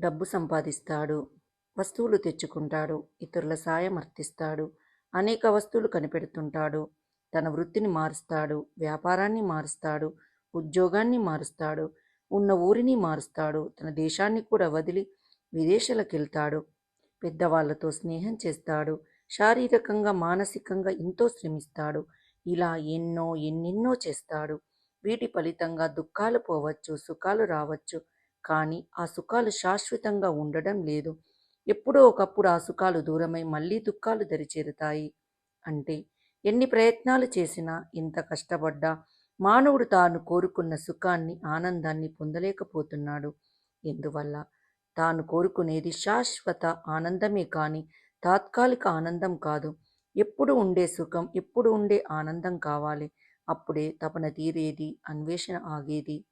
డబ్బు సంపాదిస్తాడు వస్తువులు తెచ్చుకుంటాడు ఇతరుల సాయం అర్థిస్తాడు అనేక వస్తువులు కనిపెడుతుంటాడు తన వృత్తిని మారుస్తాడు వ్యాపారాన్ని మారుస్తాడు ఉద్యోగాన్ని మారుస్తాడు ఉన్న ఊరిని మారుస్తాడు తన దేశాన్ని కూడా వదిలి విదేశాలకెళ్తాడు పెద్దవాళ్ళతో స్నేహం చేస్తాడు శారీరకంగా మానసికంగా ఎంతో శ్రమిస్తాడు ఇలా ఎన్నో ఎన్నెన్నో చేస్తాడు. వీటి ఫలితంగా దుఃఖాలు పోవచ్చు సుఖాలు రావచ్చు కానీ ఆ సుఖాలు శాశ్వతంగా ఉండడం లేదు. ఎప్పుడో ఒకప్పుడు ఆ సుఖాలు దూరమై మళ్ళీ దుఃఖాలు దరిచేరుతాయి. అంటే ఎన్ని ప్రయత్నాలు చేసినా ఇంత కష్టపడ్డా మానవుడు తాను కోరుకున్న సుఖాన్ని ఆనందాన్ని పొందలేకపోతున్నాడు. ఎందువల్ల? తాను కోరుకునేది శాశ్వత ఆనందమే కానీ తాత్కాలిక ఆనందం కాదు. ఎప్పుడు ఉండే సుఖం ఎప్పుడు ఉండే ఆనందం కావాలి. అప్పుడే తపన తీరేది అన్వేషణ ఆగేది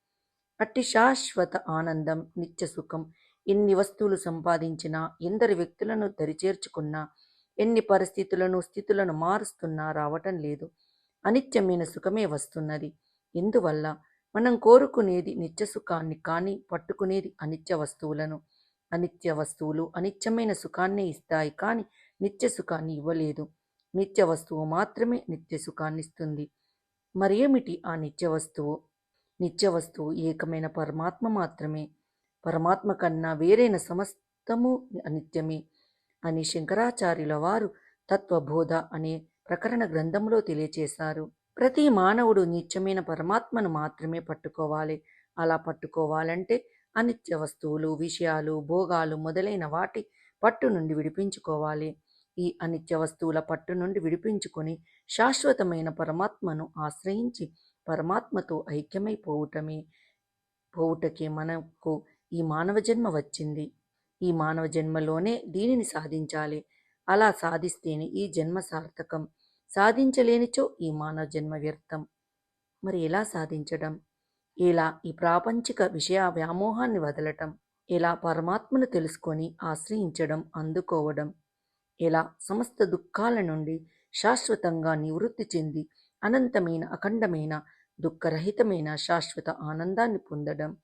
అట్టి శాశ్వత ఆనందం నిత్య సుఖం. ఎన్ని వస్తువులు సంపాదించినా ఎందరి వ్యక్తులను దరిచేర్చుకున్నా ఎన్ని పరిస్థితులను స్థితులను మారుస్తున్నా రావటం లేదు. అనిత్యమైన సుఖమే వస్తున్నది. ఎందువల్ల? మనం కోరుకునేది నిత్య సుఖాన్ని కానీ పట్టుకునేది అనిత్య వస్తువులను. అనిత్య వస్తువులు అనిత్యమైన సుఖాన్నే ఇస్తాయి కానీ నిత్య సుఖాన్ని ఇవ్వలేదు. నిత్య వస్తువు మాత్రమే నిత్య సుఖాన్ని ఇస్తుంది మరేమిటి ఆ నిత్య వస్తువు? నిత్య వస్తువు ఏకమైన పరమాత్మ మాత్రమే. పరమాత్మ కన్నా వేరైన సమస్తము అనిత్యమే అని శంకరాచార్యుల వారు తత్వబోధ అనే ప్రకరణ గ్రంథంలో తెలియచేశారు. ప్రతి మానవుడు నిత్యమైన పరమాత్మను మాత్రమే పట్టుకోవాలి. అలా పట్టుకోవాలంటే అనిత్య వస్తువులు విషయాలు భోగాలు మొదలైన వాటి పట్టు నుండి విడిపించుకోవాలి. ఈ అనిత్య వస్తువుల పట్టు నుండి విడిపించుకొని శాశ్వతమైన పరమాత్మను ఆశ్రయించి పరమాత్మతో ఐక్యమైపోవటమే పోవుటకే మనకు ఈ మానవ జన్మ వచ్చింది. ఈ మానవ జన్మలోనే దీనిని సాధించాలి. అలా సాధిస్తేనే ఈ జన్మ సార్థకం. సాధించలేనిచో ఈ మానవ జన్మ వ్యర్థం. మరి ఎలా సాధించడం? ఇలా ఈ ప్రాపంచిక విషయ వ్యామోహాన్ని వదలటం? ఎలా పరమాత్మను తెలుసుకొని ఆశ్రయించడం అందుకోవడం? ఎలా సమస్త దుఃఖాల నుండి శాశ్వతంగా నివృత్తి చెంది అనంతమైన అఖండమైన దుఃఖరహితమైన శాశ్వత ఆనందాన్ని పొందడం.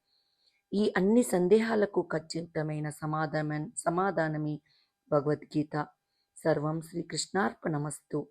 ఈ అన్ని సందేహాలకు ఖచ్చితమైన సమాధానం సమాధానమే భగవద్గీత. సర్వం శ్రీకృష్ణార్పణమస్తు.